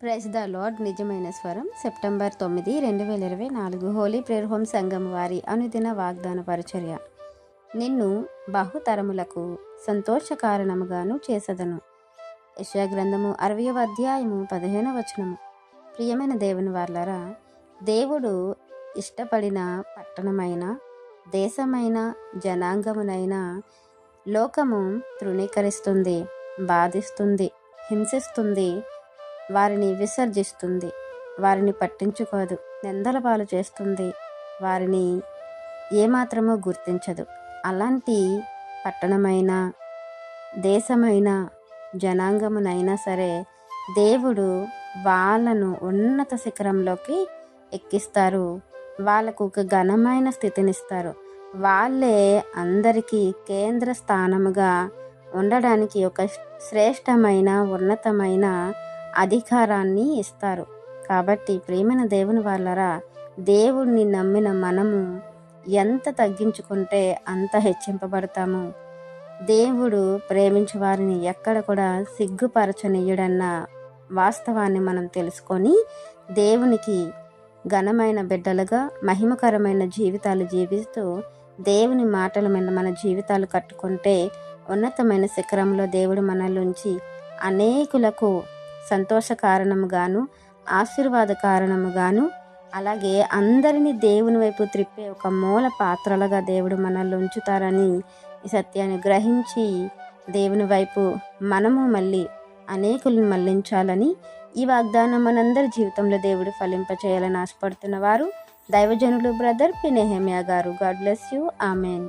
Praise the lord నిజమైన స్వరం. September తొమ్మిది రెండు వేల ఇరవై నాలుగు. హోలీ ప్రేర్ హోమ్ సంఘం వారి అనుదిన వాగ్దాన పరిచర్య. నిన్ను బహుతరములకు సంతోష కారణముగాను చేసదను యశాగ్రంథము అరవయవ అధ్యాయము పదిహేను వచనము. ప్రియమైన దేవుని వాళ్ళరా దేవుడు ఇష్టపడిన పట్టణమైన దేశమైన జనాంగమునైనా లోకము తృణీకరిస్తుంది బాధిస్తుంది హింసిస్తుంది వారిని విసర్జిస్తుంది. వారిని పట్టించుకోదు. నిందల పాలు చేస్తుంది. వారిని ఏమాత్రమూ గుర్తించదు. అలాంటి పట్టణమైన దేశమైన జనాంగమునైనా సరే దేవుడు వాళ్ళను ఉన్నత శిఖరంలోకి ఎక్కిస్తారు. వాళ్ళకు ఒక ఘనమైన స్థితినిస్తారు. వాళ్ళే అందరికీ కేంద్ర స్థానముగా ఉండడానికి ఒక శ్రేష్టమైన ఉన్నతమైన అధికారాన్ని ఇస్తారు. కాబట్టి ప్రేమైన దేవుని వాళ్ళరా దేవుణ్ణి నమ్మిన మనము ఎంత తగ్గించుకుంటే అంత హెచ్చింపబడతాము. దేవుడు ప్రేమించే వారిని ఎక్కడ కూడా సిగ్గుపరచనీయుడన్న వాస్తవాన్ని మనం తెలుసుకొని దేవునికి ఘనమైన బిడ్డలుగా మహిమకరమైన జీవితాలు జీవిస్తూ దేవుని మాటల మీద మన జీవితాలు కట్టుకుంటే ఉన్నతమైన శిఖరంలో దేవుడు మనల్ని అనేకులకు సంతోష కారణముగాను ఆశీర్వాద కారణముగాను అలాగే అందరినీ దేవుని వైపు త్రిప్పే ఒక మూల పాత్రలుగా దేవుడు మనల్ని ఉంచుతారని ఈ సత్యాన్ని గ్రహించి దేవుని వైపు మనము మళ్ళీ అనేకులను మళ్ళించాలని ఈ వాగ్దానం మనందరి జీవితంలో దేవుడు ఫలింపచేయాలని ఆశపడుతున్న వారు దైవజనులు బ్రదర్ పినేహమియా గారు. God bless you. Amen.